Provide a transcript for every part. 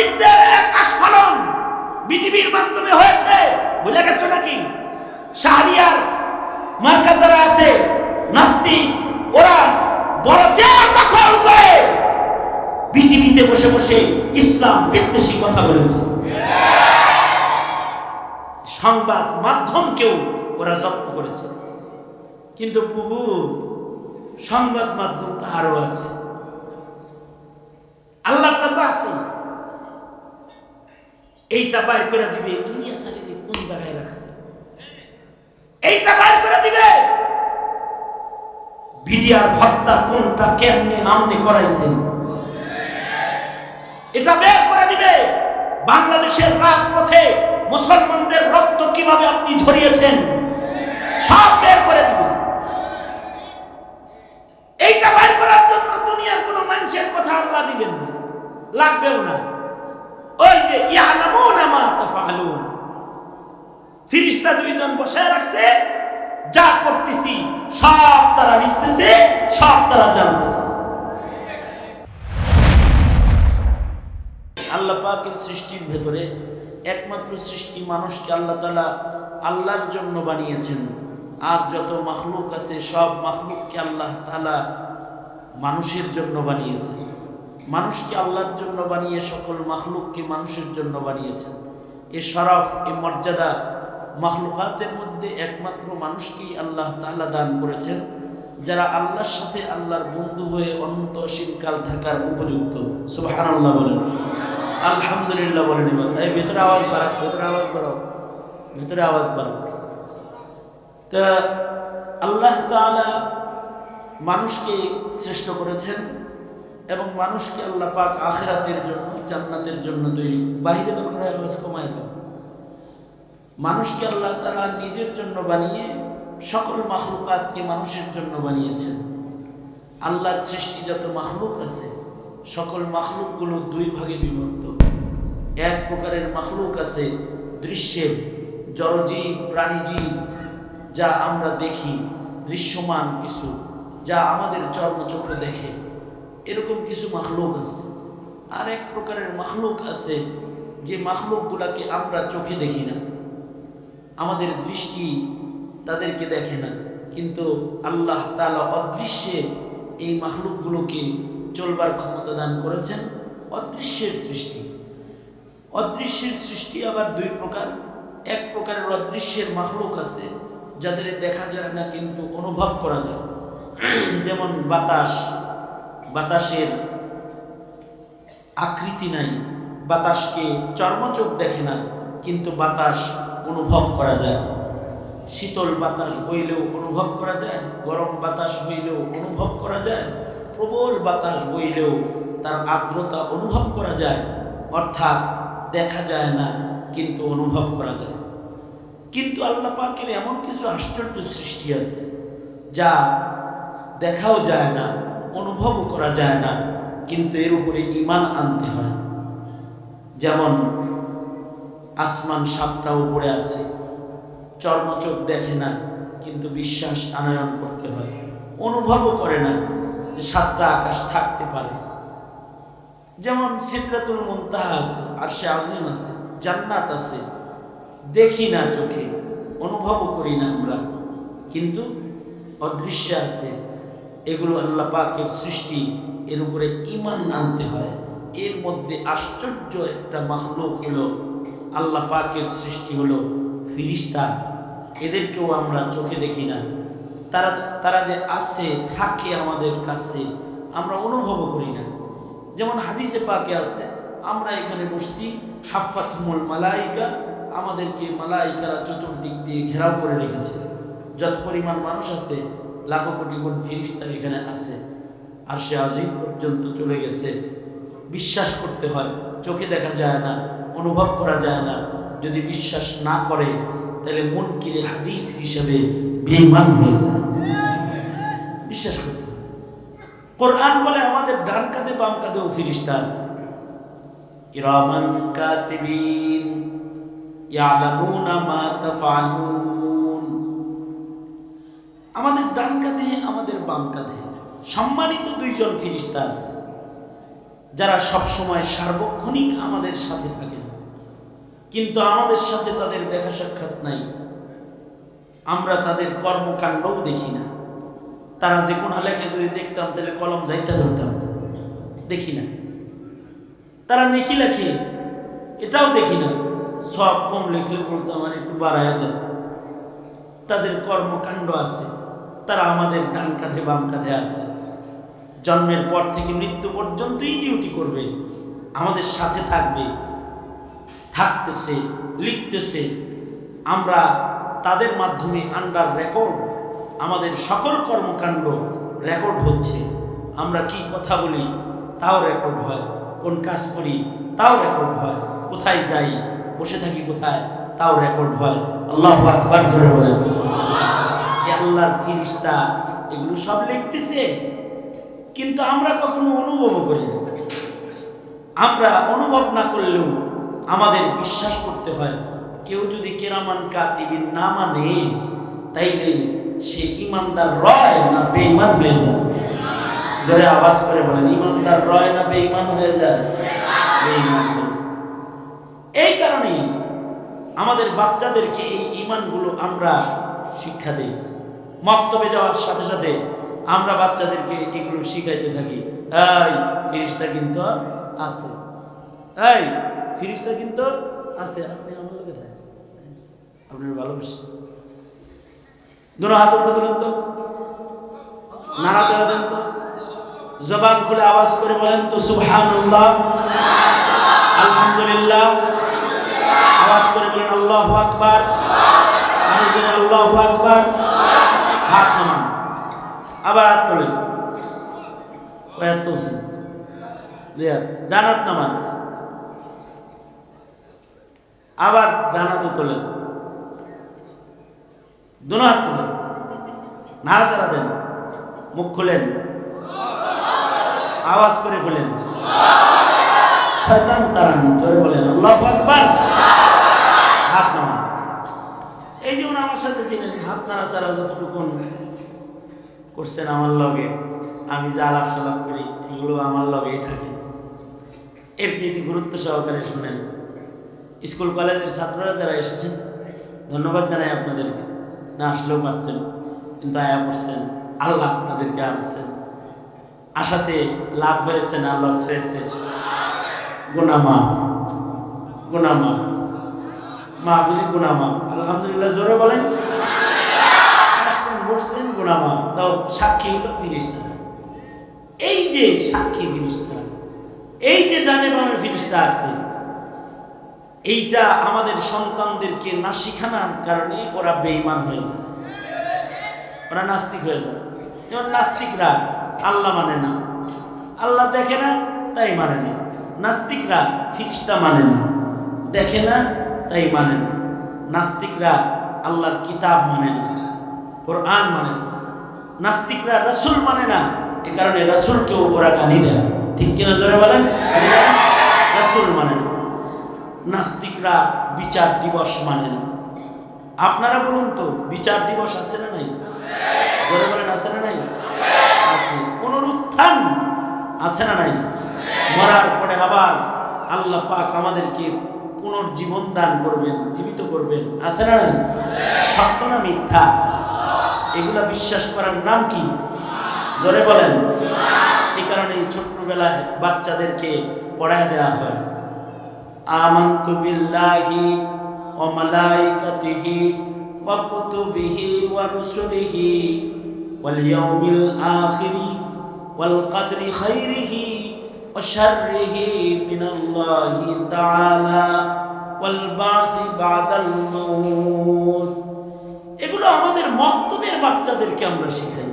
নাস্তিকদের এক আস্ফালন বিটিভির মাধ্যমে হয়েছে। ভুলে গেছো নাকি? শাহরিয়ার মার্কাজ যারা আছে, নাস্তিক, ওরা বড় চেয়ার দখল করে বিটিভিতে বসে বসে ইসলাম বিদ্বেষী কথা বলেছে। সংবাদ মাধ্যমকেও ওরা জব্দ করেছে। কিন্তু প্রভু, সংবাদ মাধ্যম তো আরও আছে। আল্লাহটা তো আছে এইটা বাইর করে দিবে ইলিয়াস আলীকে কোন জায়গায় রাখছে? এইটা বাইর করে দিবে। বিডিআর হত্যা কোনটা, কেমনে, আমনে করাইছেন? এটা বের করে দিবে। বাংলাদেশের রাজপথে মুসলমানদের রক্ত কীভাবে আপনি ঝরিয়েছেন, সব বের করে তারা জানতেছে আল্লাহ পাকের সৃষ্টির ভেতরে একমাত্র সৃষ্টি মানুষকে আল্লাহ তালা আল্লাহর জন্য বানিয়েছেন। আর যত মাখলুক আছে, সব মাখলুককে আল্লাহ তালা মানুষের জন্য বানিয়েছেন। মানুষকে আল্লাহর জন্য বানিয়ে সকল মাখলুককে মানুষের জন্য বানিয়েছেন। এ শরফ, এ মর্যাদা মাখলুকাতের মধ্যে একমাত্র মানুষকেই আল্লাহ তাআলা দান করেছেন। যারা আল্লাহর সাথে আল্লাহর বন্ধু হয়ে অনন্তশীল শীতকাল থাকার উপযুক্ত, সুবহানাল্লাহ বলেন। আলহামদুলিল্লাহ বলেন এবার। এই ভেতরে আওয়াজ বাড়াও, ভেতরে আওয়াজ বাড়াও, ভেতরে আওয়াজ বাড়াও। তা আল্লাহ তাআলা মানুষকে শ্রেষ্ঠ করেছেন এবং মানুষকে আল্লাহ পাক আখেরাতের জন্য, জান্নাতের জন্য তৈরি। বাহিরে তোমরা আওয়াজ কমায় দাও। মানুষকে আল্লাহ তারা নিজের জন্য বানিয়ে সকল মাখলুকাতকে মানুষের জন্য বানিয়েছেন। আল্লাহর সৃষ্টি যত মাখলুক আছে, সকল মাখলুকগুলো দুই ভাগে বিভক্ত। এক প্রকারের মাখলুক আছে দৃশ্যের জড়জীব, প্রাণীজীব, যা আমরা দেখি, দৃশ্যমান কিছু, যা আমাদের চর্মচক্র দেখে। এরকম কিছু মাহলুক আছে। আর এক প্রকারের মাহলুক আছে যে মাখলুকগুলাকে আমরা চোখে দেখি না। আমাদের দৃষ্টি তাদেরকে দেখে না। কিন্তু আল্লাহ তালা অদৃশ্যে এই মাহলুকগুলোকে চলবার ক্ষমতা দান করেছেন। অদৃশ্যের সৃষ্টি। অদৃশ্যের সৃষ্টি আবার দুই প্রকার। এক প্রকারের অদৃশ্যের মাহলুক আছে, যাদের দেখা যায় না কিন্তু অনুভব করা যায়। যেমন বাতাস। বাতাসের আকৃতি নাই। বাতাসকে চর্মচোখ দেখে না, কিন্তু বাতাস অনুভব করা যায়। শীতল বাতাস বইলেও অনুভব করা যায়, গরম বাতাস বইলেও অনুভব করা যায়, প্রবল বাতাস বইলেও তার আর্দ্রতা অনুভব করা যায়, অর্থাৎ দেখা যায় না, কিন্তু অনুভব করা যায়। কিন্তু আল্লাহ পাকের এমন কিছু আশ্চর্য সৃষ্টি আছে, যা দেখাও যায় না অনুভব করা যায় না, কিন্তু এর উপরে ইমান আনতে হয়। যেমন আসমান সাতটা উপরে আছে চর্মচোখ দেখে না, কিন্তু বিশ্বাস আনয়ন করতে হয়। অনুভবও করে না যে সাতটা আকাশ থাকতে পারে। যেমন সিদ্ধাতুল মুনতাহা আছে আর সে আজিম আছে, জান্নাত আছে। দেখি না চোখে, অনুভবও করি না আমরা। কিন্তু অদৃশ্য আছে। এগুলো আল্লাহ পাকের সৃষ্টি, এর উপরে ইমান আনতে হয়। এর মধ্যে আশ্চর্য একটা মাহলুক হলো আল্লাহ পাকের সৃষ্টি হলো ফিরিস্তা, এদেরকেও আমরা চোখে দেখি না। তারা তারা যে আছে, থাকে আমাদের কাছে, আমরা অনুভবও করি না। যেমন হাদিসে পাকে আছে, আমরা এখানে বসছি হাফাতমুল মালাইকা, আমাদেরকে মালাইকারা চতুর্দিক দিয়ে ঘেরাও করে রেখেছে। যত পরিমাণ মানুষ আছে, লাখো কোটি গুণ ফিরিস্তা এখানে আছে, আর সে আজিম পর্যন্ত চলে গেছে। বিশ্বাস করতে হয়, চোখে দেখা যায় না, অনুভব করা যায় না। যদি বিশ্বাস না করে, তাহলে মন কিরে হাদিস হিসেবে বেইমান হয়ে যায়। বিশ্বাস করতে কোরআন বলে আমাদের ডান কাঁধে বাম কাঁধেও ফিরিস্তা আছে। কিরামান কাতিবিন ইয়ালামুনা মা তাফআলুন। আমাদের ডান কাঁধে, আমাদের বাম কাঁধে সম্মানিত দুইজন ফিরিস্তা আছে, যারা সবসময় সার্বক্ষণিক আমাদের সাথে থাকেন কিন্তু আমাদের সাথে তাদের দেখা সাক্ষাৎ নাই। আমরা তাদের কর্মকাণ্ডও দেখি না। তারা যে কোন লেখে যদি দেখতাম, তাহলে কলম যাইতে ধরতাম। দেখি না। তারা নেকি লেখে, এটাও দেখি না। সব কম লিখলে বলতো, আমার একটু বাড়াইয়া দেন তাদের কর্মকাণ্ড আছে। তারা আমাদের ডান কাঁধে, বাম কাঁধে আছে। জন্মের পর থেকে মৃত্যু পর্যন্তই ডিউটি করবে। আমাদের সাথে থাকবে। থাকতেছে, লিখতেছে। আমরা তাদের মাধ্যমে আন্ডার রেকর্ড আমাদের সকল কর্মকাণ্ড রেকর্ড হচ্ছে। আমরা কি কথা বলি, তাও রেকর্ড হয়। কোন কাজ করি, তাও রেকর্ড হয়। কোথায় যাই, বসে থাকি কোথায়, তাও রেকর্ড হয়। আল্লাহ আকবার আল্লাহর ফিরিস্তা, এগুলো সব লিখতেছে। কিন্তু আমরা কখনো অনুভব করি আমরা অনুভব না করলেও আমাদের বিশ্বাস করতে হয়। কেউ যদি কেরামান কাতিবিন না মানে তাইলে সে ইমানদার রয় না বেঈমান হয়ে যায়? জোরে আওয়াজ করে বলেন, ইমানদার রয় না বেঈমান হয়ে যায়? বেঈমান হয়ে যায়। এই কারণেই আমাদের বাচ্চাদেরকে এই ইমানগুলো আমরা শিক্ষা দিই। মক্তবে যাওয়ার সাথে সাথে আমরা বাচ্চাদেরকে এগুলো শিখাইতে থাকি। এই ফিরিস্তা কিন্তু আছে। এই ফিরিস্তা কিন্তু আছে, আপনি আমার লোকে থাকেন আপনার ভালোবাসি দুটো হাত উপরে তুলেন তো। নাড়াচাড়া দেন তো। জবান খুলে আওয়াজ করে বলেন তো, সুবহানাল্লাহ। আলহামদুলিল্লাহ। আওয়াজ করে বলেন, আল্লাহ আকবার। আল্লাহ আকবার। হাত নামান। আবার হাত তোলেন। কয় হাত তুলছেন। দুই হাত। ডান নামান। আবার ডান হাতে তোলেন। দুনো হাত তোলেন। নাড়াচাড়া দেন। মুখ খুলেন। আওয়াজ করে খুলেন শয়তান তারান, জোরে বলেন হাত নামান। এই যেমন আমার সাথে ছিলেন, হাত নাড়াচাড়া যতটুকুন করছেন আমার লগে, আমি যা আলাপ সালাপ করি, এগুলো আমার লগেই থাকে। এর চেয়ে গুরুত্ব সহকারে শুনেন। স্কুল কলেজের ছাত্ররা যারা এসেছেন, ধন্যবাদ জানাই আপনাদেরকে। না, আসলেও পারতেন, কিন্তু আয়া পড়ছেন আল্লাহ আপনাদেরকে আনছেন। আশাতে লাভ হয়েছে না লস হয়েছে? গুনামা গুনামা, মাহফিলি গুনামা। আলহামদুলিল্লাহ, জোরে বলেন। বসছেন, গুনামা। তাও সাক্ষী হলো ফিরিস্তা এই যে সাক্ষী ফিরিস্তা এই যে ডানে বামে ফিরিস্তা আছে এইটা আমাদের সন্তানদেরকে না শিখানোর কারণে ওরা বেঈমান হয়ে যায়। ওরা নাস্তিক হয়ে যায়। যেমন নাস্তিকরা আল্লাহ মানে না। আল্লাহ দেখে না, তাই মানে না। নাস্তিকরা ফিরিস্তা মানে না। দেখে না, তাই মানে না। নাস্তিকরা আল্লাহর কিতাব মানে না। কোরআন মানে না। নাস্তিকরা রসুল মানে না। এ কারণে রসুলকেও ওরা গালি দেয়। ঠিক কিনা জোরে বলেন? রসুল মানে না। নাস্তিকরা বিচার দিবস মানে না। আপনারা বলুন তো, বিচার দিবস আছে না নাই? জোরে বলেন, আছে না নাই? আছে। পুনরুত্থান আছে না নাই? মরার পরে আবার আল্লাহ পাক আমাদেরকে পুনর্জীবন দান করবেন, জীবিত করবেন। আছে না নাই? সত্য না মিথ্যা? এগুলা বিশ্বাস করার নাম কি? জোরে বলেন। এই কারণে ছোট্টবেলায় বাচ্চাদেরকে পড়ায় দেওয়া হয়। آمنت بالله وملائكته وكتبه ورسله واليوم الآخر والقدر خيره وشره من الله تعالى والبعث بعد الموت এগুলো আমাদের মক্তবের বাচ্চাদেরকে আমরা শিখাই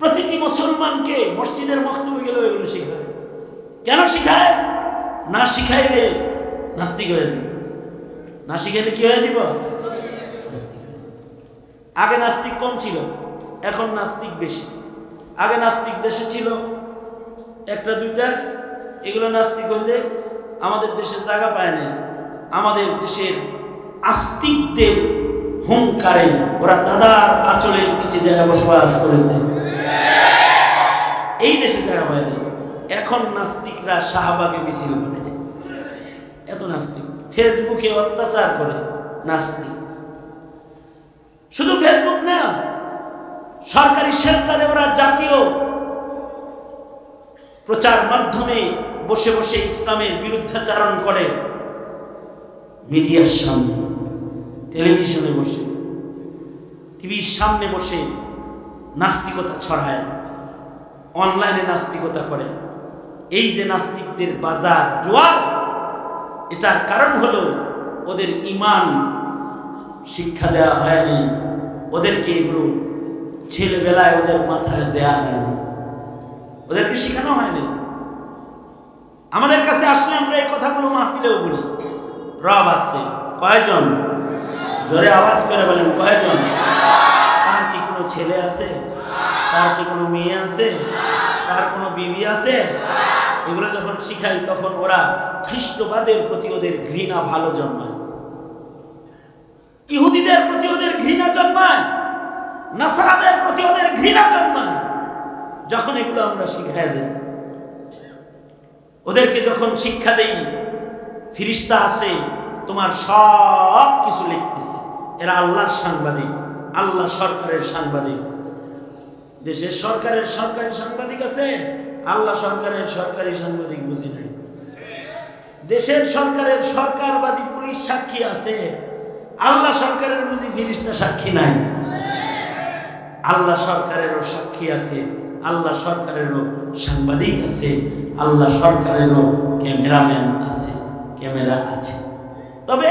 প্রতিটি মুসলমানকে মসজিদের মক্তবে গেলেও এগুলো শেখায় কেন শিখায় না শিখাইলে নাস্তিক হয়ে যাবে। না শিখাইলে কি হয়ে যাব। আগে নাস্তিক কম ছিল, এখন নাস্তিক বেশি। আগে নাস্তিক দেশে ছিল একটা, দুইটা, এগুলো নাস্তিক হইলে আমাদের দেশে জায়গা পায় না আমাদের দেশের আস্তিকদের হুঙ্কারে ওরা দাদার আচলের নিচে জায়গা বসবাস করেছে এই দেশে জায়গা পায় না এখন নাস্তিকরা শাহবাগে মিছিল করে। এত নাস্তিক। ফেসবুকে অত্যাচার করে নাস্তিক। শুধু ফেসবুক না, সরকারি সেক্টরে ওরা জাতীয় প্রচার মাধ্যমে বসে বসে ইসলামের বিরুদ্ধাচারণ করে। মিডিয়ার সামনে, টেলিভিশনে বসে, টিভির সামনে বসে নাস্তিকতা ছড়ায়, অনলাইনে নাস্তিকতা করে। এই যে নাস্তিকদের বাজার জোয়ার, এটার কারণ হলো ওদের ইমান শিক্ষা দেওয়া হয়নি, ওদেরকে এগুলো ছেলেবেলায় ওদের মাথায় দেয়া হয়নি, ওদেরকে শেখানো হয়নি। আমাদের কাছে আসলে আমরা এই কথাগুলো মাহফিলেও বলি, রব আসছে কয়জন? জোরে আওয়াজ করে বলেন, কয়জন? তার কি কোনো ছেলে আছে? তার কি কোনো মেয়ে আছে? তার কোনো বিবি আছে? এগুলো যখন শিখাই, তখন ওরা খ্রিস্টবাদের প্রতি ওদের ঘৃণা ভালো জন্মায়। ইহুদিদের প্রতি ওদের ঘৃণা জন্মায়, নাসারাদের প্রতি ওদের ঘৃণা জন্মায়। যখন এগুলো আমরা শিখাই দেই, ওদেরকে যখন শিক্ষা দেই, ফিরিস্তা আছে, তোমার সব কিছু লিখতেছে। এরা আল্লাহর সাংবাদিক, আল্লাহ সরকারের সাংবাদিক। দেশের সরকারের সরকারি সাংবাদিক আছে, আল্লাহ সরকারের সরকারি সাংবাদিক বুঝি নাই। দেশের সরকারের সরকারবাদী পুলিশ সাক্ষী আছে, আল্লাহ সরকারের বুঝি ফিরিস্তা সাক্ষী নাই। আল্লাহ সরকারেরও সাক্ষী আছে, আল্লাহ সরকারেরও সাংবাদিক আছে, আল্লাহ সরকারেরও ক্যামেরাম্যান আছে, ক্যামেরা আছে। তবে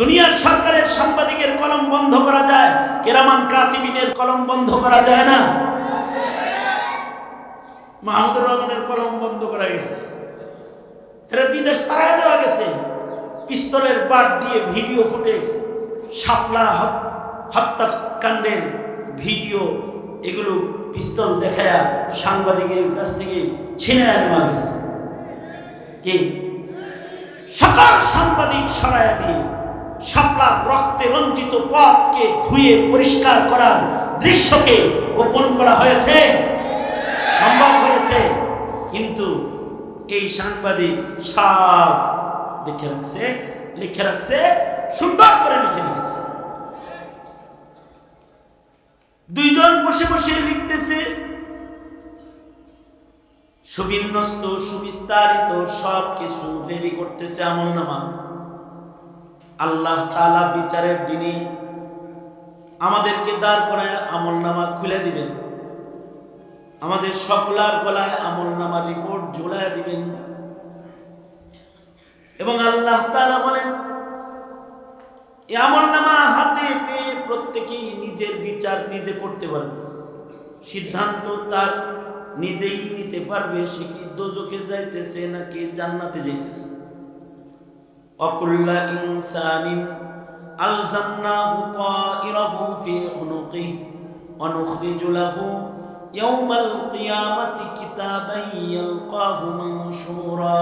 দুনিয়ার সরকারের সাংবাদিকের কলম বন্ধ করা যায়, কেরামান কাতিবিনের কলম বন্ধ করা যায় না। মাহমুদুর রহমানের কলম বন্ধ করা গেছে। এরা বিদেশ তাড়ায় দেওয়া গেছে। পিস্তলের বাট দিয়ে ভিডিও ফুটেজ, শাপলা হত- হত্যাকাণ্ডের ভিডিও, এগুলো পিস্তল দেখায়া সাংবাদিকের কাছ থেকে ছিনে নেওয়া গেছে। কি? সকল সাংবাদিক সরাইয়া দিয়ে শাপলা রক্তে রঞ্জিত পথকে ধুয়ে পরিষ্কার করার দৃশ্যকে গোপন করা হয়েছে। সম্ভব হয়েছে। কিন্তু এই সাংবাদিক সব লিখে রাখছে লিখে রাখছে, সুন্দর করে লিখে রেখেছে দুইজন বসে বসে লিখতেছে, সুবিন্যস্ত, সুবিস্তারিত সব কিছু রেডি করতেছে আমল নামা। আল্লাহ তালা বিচারের দিনে আমাদেরকে দাঁড় করায় আমল নামা খুলে দিবেন। আমাদের সকলার গলায় আমল নামার রিপোর্ট ঝোলায় দিবেন। এবং আল্লাহ তাআলা বলেন আমল নামা হাতে পেয়ে প্রত্যেকেই নিজের বিচার নিজে করতে পারবে। সিদ্ধান্ত তার নিজেই নিতে পারবে, সে কি দোজকে যাইতেছে নাকি জান্নাতে যাইতেছে। অকুল্লা ইনসানিন আলজামনাহু তাইরাহু ফি উনুকিহি ونخرج له يوم القيامة كتابا يلقاه منشورا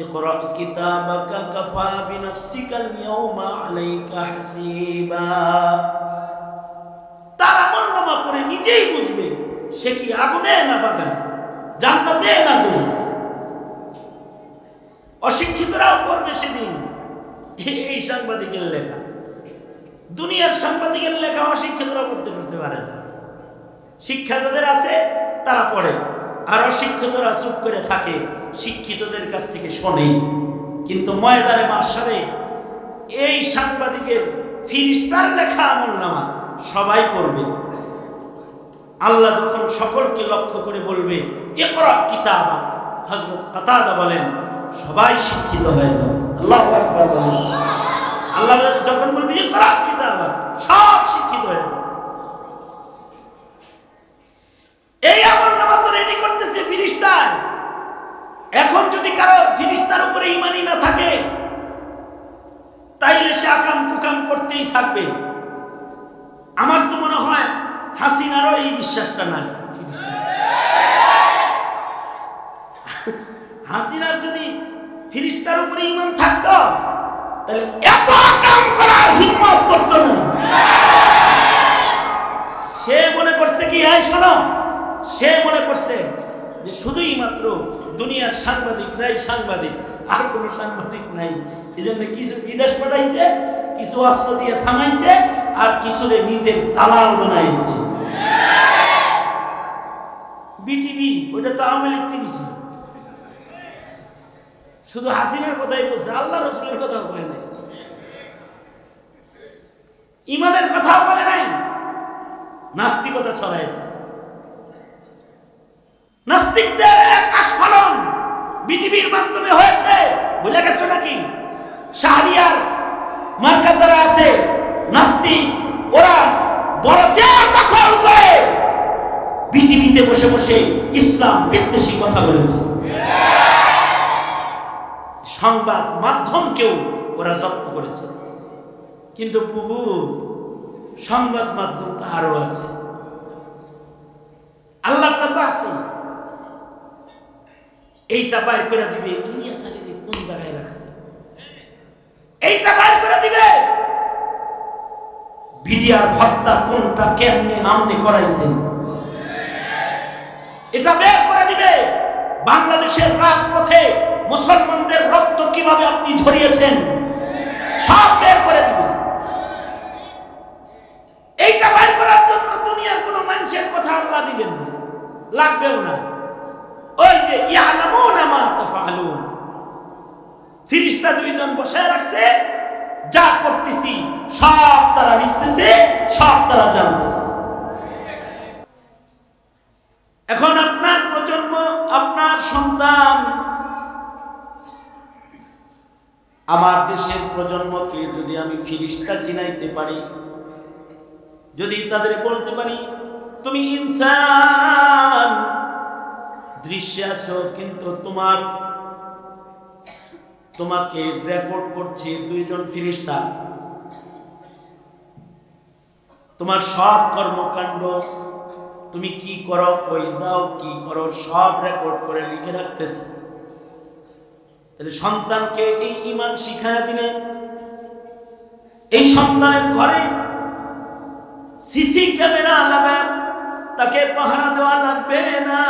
اقرأ كتابك كفى بنفسك اليوم عليك حسيبا তার আমল নামা করে নিজেই বুঝবে সে কি আগুনে না বাগানে জান্নাতে না দুজনে অশিক্ষিতরাও করবে সেদিন। এই- সাংবাদিকের লেখা। দুনিয়ার সাংবাদিকের লেখা অশিক্ষিতরা পড়তে করতে পারে না। শিক্ষা যাদের আছে, তারা পড়ে। আর অশিক্ষিতরা চুপ করে থাকে, শিক্ষিতদের কাছ থেকে শোনে। কিন্তু ময়দানে মাসারে এই সাংবাদিকের ফিরিস্তার লেখা আমল নামা সবাই পড়বে। আল্লাহ যখন সকলকে লক্ষ্য করে বলবে এ করা কিতাবা হজরত কাতাদা বলেন সবাই শিক্ষিত হয়ে যাবে। আল্লাহ আল্লাহ যখন বলবি সব শিক্ষিত হয়ে যাবে। সাংবাদিক নাই, সাংবাদিক। আর কোনো সাংবাদিক নাই। এই জন্য কিছু বিদেশ পাঠাইছে, কিছু অস্ত্র দিয়ে থামাইছে, আর কিছুরে নিজের দালাল বানাইছে। বিটিভি তো আওয়ামী লীগ টিভি ছিল। শুধু হাসিনার কথাই বলছে, আল্লাহ রসুলের কথা বলে নাই। ইমানের কথাও বলে নাই, নাস্তিকতা ছড়াইছে। নাস্তিকদের এক আস্ফালন। বিটিভির মাধ্যমে হয়েছে। বুঝে গেছো নাকি? শাহরিয়ার মার্কাজ যারা আছে, নাস্তিক, ওরা বড় চেয়ার দখল করে। বিটিভিতে বসে বসে ইসলাম বিদ্বেষী কথা বলেছে। সংবাদ মাধ্যমকেও ওরা জব্দ করেছে। কিন্তু প্রভু, সংবাদ মাধ্যম তো আরও আছে। আল্লাহটা তো আছে এইটা বাইর করে দিবে ইলিয়াস আলীকে কোন জায়গায় রাখছে? এইটা বাইর করে দিবে। বিডিআর হত্যা কোনটা, কেমনে আমনে করাইছেন এটা বের করে দিবে। বাংলাদেশের রাজপথে মুসলমানদের রক্ত কীভাবে আপনি ঝরিয়েছেন, সব বের করে দিবে। আমার দেশের প্রজন্মকে যদি আমি ফিরিস্তা চিনাইতে পারি, যদি তাদের বলতে পারি, তুমি ইনসান, দৃশ্যে আছো, কিন্তু তোমার, তোমাকে রেকর্ড করছে দুইজন ফিরিস্তা। তোমার সব কর্মকাণ্ড, তুমি কি করো, কই যাও, কি করো, সব রেকর্ড করে লিখে রাখতেছে। তাহলে সন্তানকে এই ইমান শিখায় দিলে, এই সন্তানের ঘরে সিসি ক্যামেরা লাগায় তাকে পাহারা দেওয়া লাগবে না।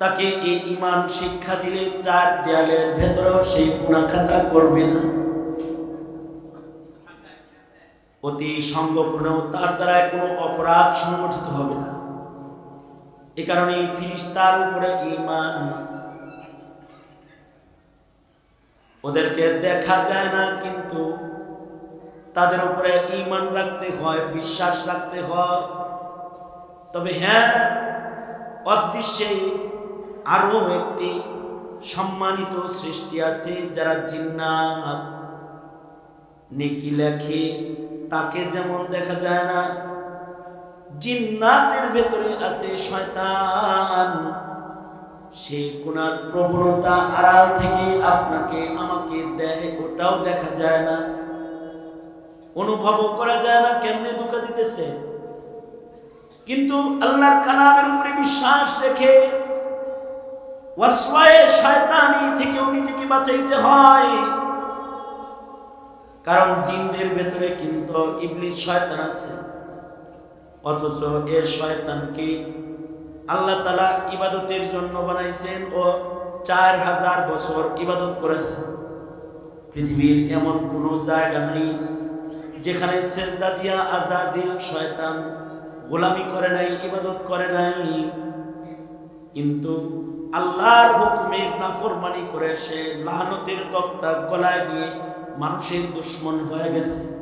তাকে এই ইমান শিক্ষা দিলে চার দেয়ালের ভেতরেও সেই গুণাখাতা করবে না। অতি সঙ্গপূর্ণ তার দ্বারা কোনো অপরাধ সংগঠিত হবে না। এ কারণে ফিরিস্তার উপরে ইমান ওদেরকে দেখা যায় না, কিন্তু তাদের উপরে ইমান রাখতে হয়, বিশ্বাস রাখতে হয়। তবে হ্যাঁ অদৃশ্যে আরও একটি সম্মানিত সৃষ্টি আছে, যারা জিন্নাত, নেকি লেখে, তাকে যেমন দেখা যায় না জিন্নাতের ভেতরে আছে শয়তান। সে গুণার প্রবণতা আড়াল থেকে আপনাকে, আমাকে দেয়, ওটাও দেখা যায় না। অনুভবও করা যায় না, কেমনে দুঃখ দিতেছে? কিন্তু আল্লাহর কালামের উপরে বিশ্বাস রেখে ওয়াসওয়ায়ে শয়তানি থেকেও নিজেকে বাঁচাইতে হয়। কারণ জিনদের ভেতরে কিন্তু ইবলিস শয়তান আছে। অথচ এ শয়তানকে আল্লাহ তালা ইবাদতের জন্য বানাইছেন ও চার হাজার বছর ইবাদত করেছেন। পৃথিবীর এমন কোনো জায়গা নেই যেখানে সেজদা দিয়া আজাজিল শয়তান গোলামি করে নাই, ইবাদত করে নাই। কিন্তু আল্লাহর হুকুমের নাফরমানি করে সে লাহানতের তক্তা গলায় দিয়ে মানুষের দুশ্মন হয়ে গেছে।